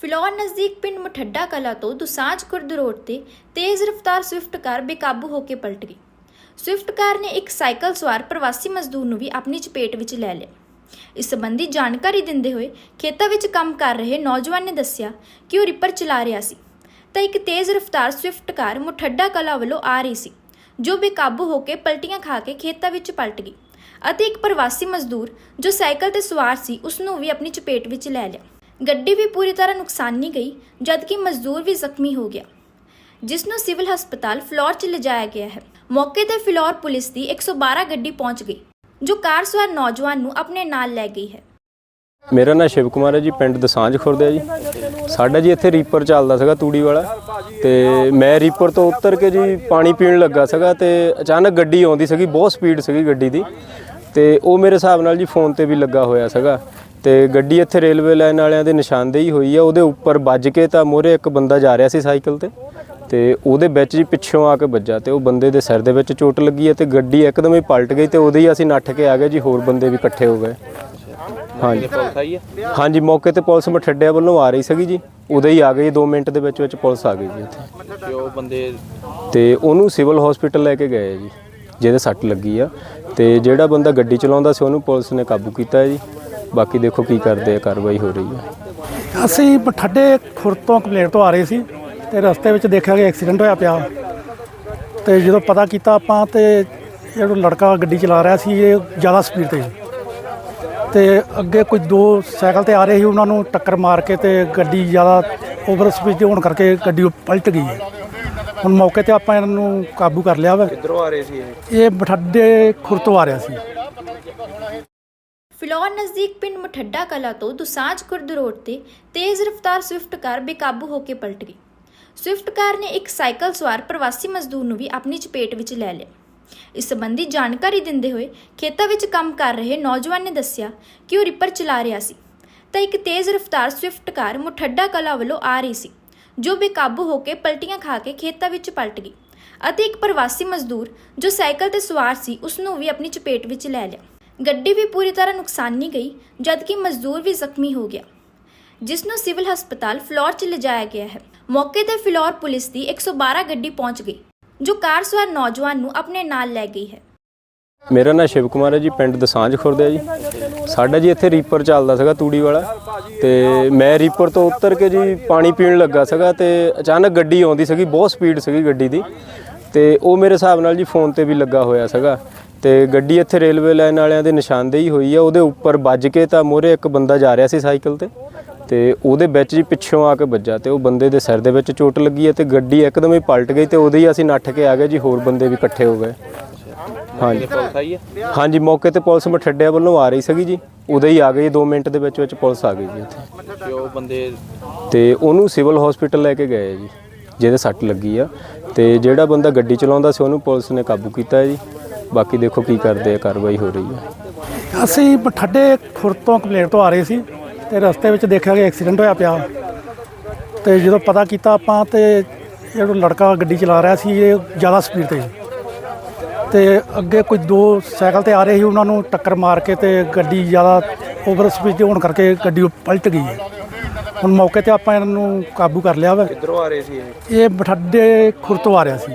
ਫਿਲੌਰ ਨਜ਼ਦੀਕ ਪਿੰਡ ਮਠੱਡਾ ਕਲਾ ਤੋਂ ਦੁਸਾਂਝ ਖੁਰਦ ਰੋਡ ਤੇ ਤੇਜ਼ ਰਫ਼ਤਾਰ ਸਵਿਫਟ ਕਾਰ ਬੇਕਾਬੂ ਹੋ ਕੇ ਪਲਟ ਗਈ। ਸਵਿਫਟ ਕਾਰ ਨੇ ਇੱਕ ਸਾਈਕਲ ਸਵਾਰ ਪ੍ਰਵਾਸੀ ਮਜ਼ਦੂਰ ਨੂੰ ਵੀ ਆਪਣੀ ਚਪੇਟ ਵਿੱਚ ਲੈ ਲਿਆ। ਇਸ ਸੰਬੰਧੀ ਜਾਣਕਾਰੀ ਦਿੰਦੇ ਹੋਏ ਖੇਤਾਂ ਵਿੱਚ ਕੰਮ ਕਰ ਰਹੇ ਨੌਜਵਾਨ ਨੇ ਦੱਸਿਆ ਕਿ ਉਹ ਰਿਪਰ ਚਲਾ ਰਿਹਾ ਸੀ। ਤਾਂ ਇੱਕ ਤੇਜ਼ ਰਫ਼ਤਾਰ ਸਵਿਫਟ ਕਾਰ ਮੁਠੱਡਾ ਕਲਾ ਵੱਲੋਂ ਆ ਰਹੀ ਸੀ, ਜੋ ਬੇਕਾਬੂ ਹੋ ਕੇ ਪਲਟੀਆਂ ਖਾ ਕੇ ਖੇਤਾਂ ਵਿੱਚ ਪਲਟ ਗਈ ਅਤੇ ਇੱਕ ਪ੍ਰਵਾਸੀ ਮਜ਼ਦੂਰ ਜੋ ਸਾਈਕਲ ਤੇ ਸਵਾਰ ਸੀ, ਉਸ ਨੂੰ ਵੀ ਆਪਣੀ ਚਪੇਟ ਵਿੱਚ ਲੈ ਲਿਆ। ਗੱਡੀ ਵੀ ਪੂਰੀ ਤਰ੍ਹਾਂ ਨੁਕਸਾਨੀ ਗਈ, ਜਦਕਿ ਮਜ਼ਦੂਰ ਵੀ ਜ਼ਖਮੀ ਹੋ ਗਿਆ। ਜਿਸ ਨੂੰ ਸਿਵਲ ਹਸਪਤਾਲ ਫਲੋਰ 'ਚ ਲਿਜਾਇਆ ਗਿਆ ਹੈ। ਮੌਕੇ ਤੇ ਫਲੋਰ ਪੁਲਿਸ ਦੀ 112 ਗੱਡੀ ਪਹੁੰਚ ਗਈ, ਜੋ ਕਾਰ ਸਵਾਰ ਨੌਜਵਾਨ ਨੂੰ ਆਪਣੇ ਨਾਲ ਲੈ ਗਈ ਹੈ। ਮੇਰਾ ਨਾਮ ਸ਼ਿਵ ਕੁਮਾਰ ਹੈ ਜੀ, ਪਿੰਡ ਦਸਾਂਝ ਖੁਰਦ ਹੈ ਜੀ। ਸਾਡਾ ਜੀ ਇੱਥੇ ਰੀਪਰ ਚੱਲਦਾ ਸੀਗਾ ਤੂੜੀ ਵਾਲਾ, ਤੇ ਮੈਂ ਰੀਪਰ ਤੋਂ ਉਤਰ ਕੇ ਜੀ ਪਾਣੀ ਪੀਣ ਲੱਗਾ ਸੀਗਾ ਤੇ ਅਚਾਨਕ ਗੱਡੀ ਆਉਂਦੀ ਸੀਗੀ, ਬਹੁਤ ਸਪੀਡ ਸੀਗੀ ਗੱਡੀ ਦੀ, ਤੇ ਉਹ ਮੇਰੇ ਹਿਸਾਬ ਨਾਲ ਜੀ ਫੋਨ ਤੇ ਵੀ ਲੱਗਾ ਹੋਇਆ ਸੀਗਾ। ਤੇ ਗੱਡੀ ਇੱਥੇ ਰੇਲਵੇ ਲਾਈਨ ਵਾਲਿਆਂ ਦੇ ਨਿਸ਼ਾਨਦੇਹੀ ਹੋਈ ਆ। ਉਹਦੇ ਉੱਪਰ ਵੱਜ ਕੇ ਤਾਂ ਮੋਰੇ ਇੱਕ ਬੰਦਾ ਜਾ ਰਿਹਾ ਸੀ ਸਾਈਕਲ ਤੇ ਤੇ ਉਹਦੇ ਵਿੱਚ ਜੀ ਪਿੱਛੋਂ ਆ ਕੇ ਵੱਜਾ ਤੇ ਉਹ ਬੰਦੇ ਦੇ ਸਿਰ ਦੇ ਵਿੱਚ ਚੋਟ ਲੱਗੀ ਹੈ ਤੇ ਗੱਡੀ ਇੱਕਦਮ ਹੀ ਪਲਟ ਗਈ ਤੇ ਉਹਦੇ ਹੀ ਅਸੀਂ ਨੱਠ ਕੇ ਆ ਗਏ ਜੀ ਹੋਰ ਬੰਦੇ ਵੀ ਇਕੱਠੇ ਹੋ ਗਏ। ਹਾਂਜੀ। ਹਾਂਜੀ ਮੌਕੇ ਤੇ ਪੁਲਿਸ ਮਠੱਡਿਆਂ ਵੱਲੋਂ ਆ ਰਹੀ ਸੀਗੀ ਜੀ। ਉਦੋਂ ਹੀ ਆ ਗਈ 2 ਮਿੰਟ ਦੇ ਵਿੱਚ ਵਿੱਚ ਪੁਲਿਸ ਆ ਗਈ ਜੀ ਇੱਥੇ ਤੇ ਉਹ ਬੰਦੇ ਤੇ ਉਹਨੂੰ ਸਿਵਲ ਹਸਪੀਟਲ ਲੈ ਕੇ ਗਏ ਜੀ ਜਿਹਦੇ ਸੱਟ ਲੱਗੀ ਆ। ਤੇ ਜਿਹੜਾ ਬੰਦਾ ਗੱਡੀ ਚਲਾਉਂਦਾ ਸੀ ਉਹਨੂੰ ਪੁਲਿਸ ਨੇ ਕਾਬੂ ਕੀਤਾ ਹੈ ਜੀ। ਬਾਕੀ ਦੇਖੋ ਕੀ ਕਰਦੇ ਆ ਕਾਰਵਾਈ ਹੋ ਰਹੀ ਹੈ। ਅਸੀਂ ਬਠੱਡੇ ਖੁਰਦ ਤੋਂ ਕੰਪਲੇਂਟ ਤੋਂ ਆ ਰਹੇ ਸੀ ਤੇ ਰਸਤੇ ਵਿੱਚ ਦੇਖਿਆ ਕਿ ਐਕਸੀਡੈਂਟ ਹੋਇਆ ਪਿਆ। ਤੇ ਜਦੋਂ ਪਤਾ ਕੀਤਾ ਆਪਾਂ ਤੇ ਜਿਹੜਾ ਲੜਕਾ ਗੱਡੀ ਚਲਾ ਰਿਹਾ ਸੀ ਇਹ ਜ਼ਿਆਦਾ ਸਪੀਡ ਤੇ ਸੀ। ਤੇ ਅੱਗੇ ਕੁਝ ਦੋ ਸਾਈਕਲ ਤੇ ਆ ਰਹੇ ਸੀ ਉਹਨਾਂ ਨੂੰ ਟੱਕਰ ਮਾਰ ਕੇ ਤੇ ਗੱਡੀ ਜ਼ਿਆਦਾ ਓਵਰ ਸਪੀਡ ਤੇ ਹੋਣ ਕਰਕੇ ਗੱਡੀ ਪਲਟ ਗਈ ਹੈ। ਹੁਣ ਮੌਕੇ ਤੇ ਆਪਾਂ ਇਹਨਾਂ ਨੂੰ ਕਾਬੂ ਕਰ ਲਿਆ ਵਾ। ਕਿੱਧਰੋਂ ਆ ਰਹੇ ਸੀ ਇਹ? ਇਹ ਬਠੱਡੇ ਖੁਰਦ ਤੋਂ ਆ ਰਿਹਾ ਸੀ। ਫਿਲੌਰ ਨਜ਼ਦੀਕ ਪਿੰਡ ਮਠੱਡਾ ਕਲਾ ਤੋਂ ਦੁਸਾਂਝ ਕੁਰਦ ਰੋਡ ਤੇ ਤੇਜ਼ ਰਫ਼ਤਾਰ ਸਵਿਫਟ ਕਾਰ ਬੇਕਾਬੂ ਹੋ ਕੇ ਪਲਟ ਗਈ। ਸਵਿਫਟ ਕਾਰ ਨੇ ਇੱਕ ਸਾਈਕਲ ਸਵਾਰ ਪ੍ਰਵਾਸੀ ਮਜ਼ਦੂਰ ਨੂੰ ਵੀ ਆਪਣੀ ਚਪੇਟ ਵਿੱਚ ਲੈ ਲਿਆ। ਇਸ ਸੰਬੰਧੀ ਜਾਣਕਾਰੀ ਦਿੰਦੇ ਹੋਏ ਖੇਤਾਂ ਵਿੱਚ ਕੰਮ ਕਰ ਰਹੇ ਨੌਜਵਾਨ ਨੇ ਦੱਸਿਆ ਕਿ ਉਹ ਰਿਪਰ ਚਲਾ ਰਿਹਾ ਸੀ। ਤਾਂ ਇੱਕ ਤੇਜ਼ ਰਫ਼ਤਾਰ ਸਵਿਫਟ ਕਾਰ ਮੁਠੱਡਾ ਕਲਾ ਵੱਲੋਂ ਆ ਰਹੀ ਸੀ, ਜੋ ਬੇਕਾਬੂ ਹੋ ਕੇ ਪਲਟੀਆਂ ਖਾ ਕੇ ਖੇਤਾਂ ਵਿੱਚ ਪਲਟ ਗਈ ਅਤੇ ਇੱਕ ਪ੍ਰਵਾਸੀ ਮਜ਼ਦੂਰ ਜੋ ਸਾਈਕਲ ਤੇ ਸਵਾਰ ਸੀ, ਉਸ ਨੂੰ ਵੀ ਆਪਣੀ ਚਪੇਟ ਵਿੱਚ ਲੈ ਲਿਆ। ਗੱਡੀ ਵੀ ਪੂਰੀ ਤਰ੍ਹਾਂ ਨੁਕਸਾਨੀ ਗਈ, ਜਦਕਿ ਮਜ਼ਦੂਰ ਵੀ ਜ਼ਖਮੀ ਹੋ ਗਿਆ। ਜਿਸ ਨੂੰ ਸਿਵਲ ਹਸਪਤਾਲ ਫਲੋਰ 'ਚ ਲਿਜਾਇਆ ਗਿਆ ਹੈ। ਮੌਕੇ ਤੇ ਫਲੋਰ ਪੁਲਿਸ ਦੀ 112 ਗੱਡੀ ਪਹੁੰਚ ਗਈ, ਜੋ ਕਾਰ ਸਵਾਰ ਨੌਜਵਾਨ ਨੂੰ ਆਪਣੇ ਨਾਲ ਲੈ ਗਈ ਹੈ। ਮੇਰਾ ਨਾਮ ਸ਼ਿਵ ਕੁਮਾਰ ਹੈ ਜੀ, ਪਿੰਡ ਦਸਾਂਝ ਖੁਰਦ ਹੈ ਜੀ। ਸਾਡਾ ਜੀ ਇੱਥੇ ਰੀਪਰ ਚੱਲਦਾ ਸੀਗਾ ਤੂੜੀ ਵਾਲਾ, ਤੇ ਮੈਂ ਰੀਪਰ ਤੋਂ ਉਤਰ ਕੇ ਜੀ ਪਾਣੀ ਪੀਣ ਲੱਗਾ ਸੀਗਾ ਤੇ ਅਚਾਨਕ ਗੱਡੀ ਆਉਂਦੀ ਸੀਗੀ, ਬਹੁਤ ਸਪੀਡ ਸੀਗੀ ਗੱਡੀ ਦੀ, ਤੇ ਉਹ ਮੇਰੇ ਹਿਸਾਬ ਨਾਲ ਜੀ ਫੋਨ ਤੇ ਵੀ ਲੱਗਾ ਹੋਇਆ ਸੀਗਾ। ਤੇ ਗੱਡੀ ਇੱਥੇ ਰੇਲਵੇ ਲਾਈਨ ਵਾਲਿਆਂ ਦੇ ਨਿਸ਼ਾਨਦੇਹੀ ਹੋਈ ਆ। ਉਹਦੇ ਉੱਪਰ ਵੱਜ ਕੇ ਤਾਂ ਮੋਰੇ ਇੱਕ ਬੰਦਾ ਜਾ ਰਿਹਾ ਸੀ ਸਾਈਕਲ ਤੇ ਤੇ ਉਹਦੇ ਵਿੱਚ ਜੀ ਪਿੱਛੋਂ ਆ ਕੇ ਵੱਜਾ ਤੇ ਉਹ ਬੰਦੇ ਦੇ ਸਿਰ ਦੇ ਵਿੱਚ ਚੋਟ ਲੱਗੀ ਹੈ ਤੇ ਗੱਡੀ ਇੱਕਦਮ ਹੀ ਪਲਟ ਗਈ ਤੇ ਉਹਦੇ ਹੀ ਅਸੀਂ ਨੱਠ ਕੇ ਆ ਗਏ ਜੀ ਹੋਰ ਬੰਦੇ ਵੀ ਇਕੱਠੇ ਹੋ ਗਏ। ਹਾਂਜੀ। ਪੁਲਿਸ ਆਈ ਹੈ ਹਾਂਜੀ ਮੌਕੇ ਤੇ ਪੁਲਿਸ ਮਠੱਡਿਆਂ ਵੱਲੋਂ ਆ ਰਹੀ ਸੀਗੀ ਜੀ। ਉਦੋਂ ਹੀ ਆ ਗਈ 2 ਮਿੰਟ ਦੇ ਵਿੱਚ ਵਿੱਚ ਪੁਲਿਸ ਆ ਗਈ ਜੀ ਇੱਥੇ। ਤੇ ਉਹ ਬੰਦੇ ਤੇ ਉਹਨੂੰ ਸਿਵਲ ਹਸਪੀਟਲ ਲੈ ਕੇ ਗਏ ਜੀ ਜਿਹਦੇ ਸੱਟ ਲੱਗੀ ਆ। ਤੇ ਜਿਹੜਾ ਬੰਦਾ ਗੱਡੀ ਚਲਾਉਂਦਾ ਸੀ ਉਹਨੂੰ ਪੁਲਿਸ ਨੇ ਕਾਬੂ ਕੀਤਾ ਹੈ ਜੀ। ਬਾਕੀ ਦੇਖੋ ਕੀ ਕਰਦੇ ਆ ਕਾਰਵਾਈ ਹੋ ਰਹੀ ਹੈ। ਅਸੀਂ ਬਠੱਡੇ ਖੁਰਦ ਤੋਂ ਕੰਪਲੇਂਟ ਤੋਂ ਆ ਰਹੇ ਸੀ ਤੇ ਰਸਤੇ ਵਿੱਚ ਦੇਖਿਆ ਕਿ ਐਕਸੀਡੈਂਟ ਹੋਇਆ ਪਿਆ। ਤੇ ਜਦੋਂ ਪਤਾ ਕੀਤਾ ਆਪਾਂ ਤੇ ਜਿਹੜਾ ਲੜਕਾ ਗੱਡੀ ਚਲਾ ਰਿਹਾ ਸੀ ਇਹ ਜ਼ਿਆਦਾ ਸਪੀਡ ਤੇ ਸੀ। ਤੇ ਅੱਗੇ ਕੁਝ ਦੋ ਸਾਈਕਲ ਤੇ ਆ ਰਹੇ ਸੀ ਉਹਨਾਂ ਨੂੰ ਟੱਕਰ ਮਾਰ ਕੇ ਤੇ ਗੱਡੀ ਜ਼ਿਆਦਾ ਓਵਰ ਸਪੀਡ ਤੇ ਹੋਣ ਕਰਕੇ ਗੱਡੀ ਪਲਟ ਗਈ ਹੈ। ਹੁਣ ਮੌਕੇ ਤੇ ਆਪਾਂ ਇਹਨਾਂ ਨੂੰ ਕਾਬੂ ਕਰ ਲਿਆ ਵਾ। ਕਿੱਧਰੋਂ ਆ ਰਹੇ ਸੀ ਇਹ? ਇਹ ਬਠੱਡੇ ਖੁਰਦ ਤੋਂ ਆ ਰਿਹਾ ਸੀ।